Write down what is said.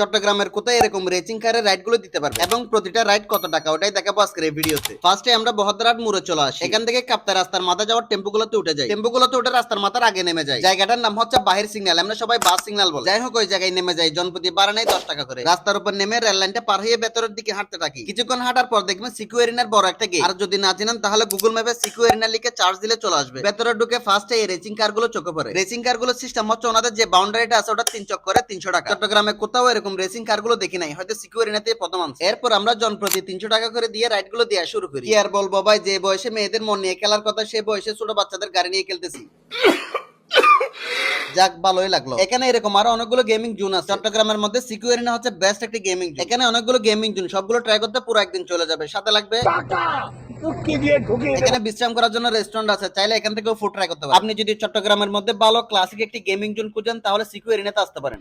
চট্টগ্রামের কোথায় এরকম রেসিং কারের রাইডগুলো দিতে পারবে? এবং প্রতিটা রাইড কত টাকা? ওটাই দেখাবো আজকের এই ভিডিওতে ফার্স্টে আমরা বহদ্রাট মোড়ে চলে আসি। এখান থেকে কাপ্তা রাস্তার মাথা যাওয়ার টেম্পো গুলোতে উঠে যাই। টেম্পো গুলোতে উঠে রাস্তার মাথার আগে নেমে যায় জায়গাটার নাম হচ্ছে বাহির সিগন্যাল। আমরা সবাই বাস সিগন্যাল বলি। যাই হোক, ওই জায়গায় নেমে যাই। জনপ্রতি বাড়া নেই দশ টাকা করে। রাস্তার উপর নেমে রেল লাইনটা পার হয়ে ভেতরের দিকে হাঁটতে থাকি। কিছুক্ষণ হাঁটার পর দেখবেন সিকুয়েরিনার বড় একটা গেট আর যদি না চিনেন, তাহলে গুগল ম্যাপে সিকুয়েরিনা লিখে চার্জ দিলে চলে আসবে। ভেতরে ঢুকে ফার্স্টে এই রেসিং কারগুলো চোখে পড়ে। রেসিং কারগুলো সিস্টেম হচ্ছে ওনাদের যে বাউন্ডারিটা আছে, ওটা তিন চক্করে তিনশো টাকা। চট্টগ্রামে কোথাও এরকম রেসিং কারগুলো দেখি নাই হয়তো সিকিউর সিকিউরিনাতে প্রথম আনছে। এরপর আমরা জনপ্রতি তিনশো টাকা করে দিয়ে রাইডগুলো দেওয়া শুরু করি। আর বলব ভাই যে বয়সে মেয়েদের মন নিয়ে খেলার কথা সে বয়সে ছোট বাচ্চাদের গাড়ি নিয়ে খেলতেছি। যাক ভালোই লাগল। এখানে এরকম আরও অনেকগুলো গেমিং জোন আছে। চট্টগ্রামের মধ্যে সিকিউরিনা হচ্ছে বেস্ট একটি গেমিং জোন এখানে অনেকগুলো গেমিং জোন সবগুলো ট্রাই করতে পুরো একদিন চলে যাবে। সাথে লাগবে এখানে বিশ্রাম করার জন্য রেস্টুরেন্ট আছে চাইলে এখান থেকেও ফুড ট্রাই করতে পারেন। আপনি যদি চট্টগ্রামের মধ্যে ভালো ক্লাসিক একটি গেমিং জোন খুঁজেন তাহলে সিকিউরিনাতে আসতে পারেন।